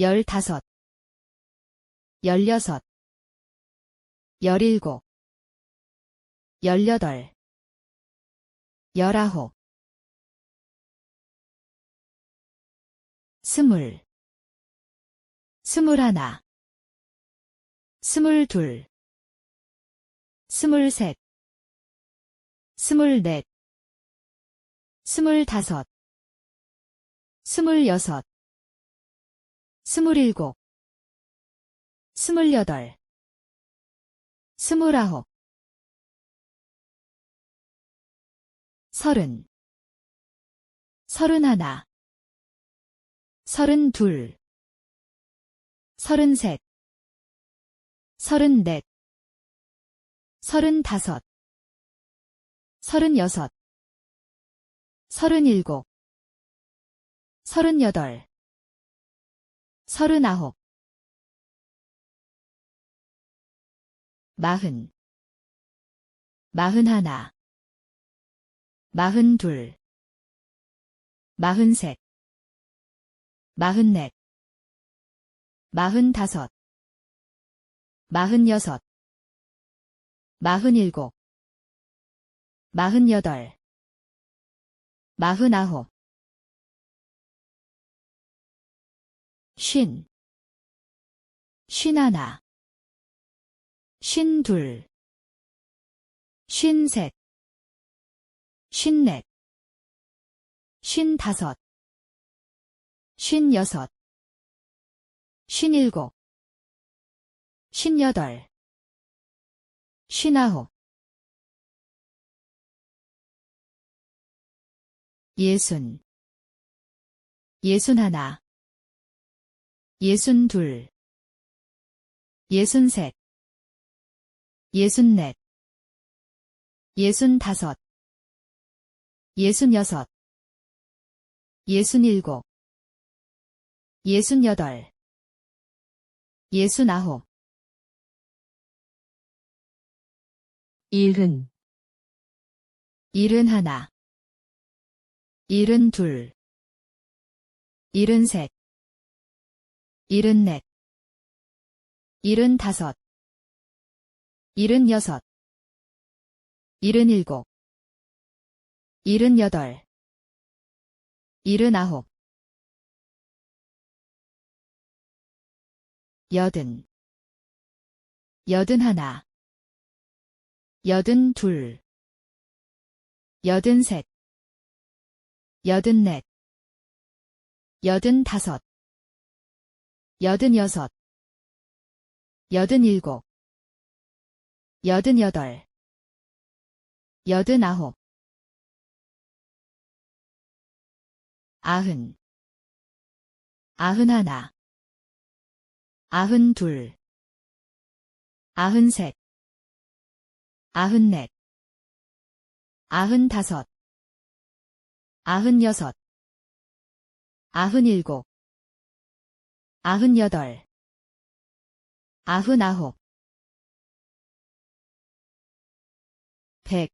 열다섯, 열여섯, 열일곱, 열여덟, 열아홉, 스물, 스물하나, 스물둘, 스물셋, 스물넷, 스물다섯, 스물여섯, 스물일곱, 스물여덟, 스물아홉, 서른, 서른하나, 서른둘, 서른셋, 서른넷, 서른다섯, 서른여섯, 서른일곱, 서른여덟, 서른아홉, 마흔, 마흔하나, 마흔둘, 마흔셋, 마흔넷, 마흔다섯, 마흔여섯, 마흔일곱, 마흔여덟, 마흔아홉, 쉰, 쉰하나, 쉰둘, 쉰셋, 쉰넷, 쉰다섯, 쉰여섯, 쉰일곱, 쉰여덟, 쉰아홉, 예순, 예순하나, 예순둘, 예순셋, 예순넷, 예순다섯, 예순여섯, 예순일곱, 예순여덟, 예순아홉, 일흔, 일흔하나, 일흔둘, 일흔셋, 일흔넷, 일흔다섯, 일흔여섯, 일흔일곱, 일흔여덟, 일흔아홉, 여든, 여든하나, 여든둘, 여든셋, 여든넷, 여든다섯, 여든여섯, 여든일곱, 여든여덟, 여든아홉, 아흔, 아흔하나, 아흔둘, 아흔셋, 아흔넷, 아흔다섯, 아흔여섯, 아흔일곱, 아흔여덟, 아흔아홉, 백,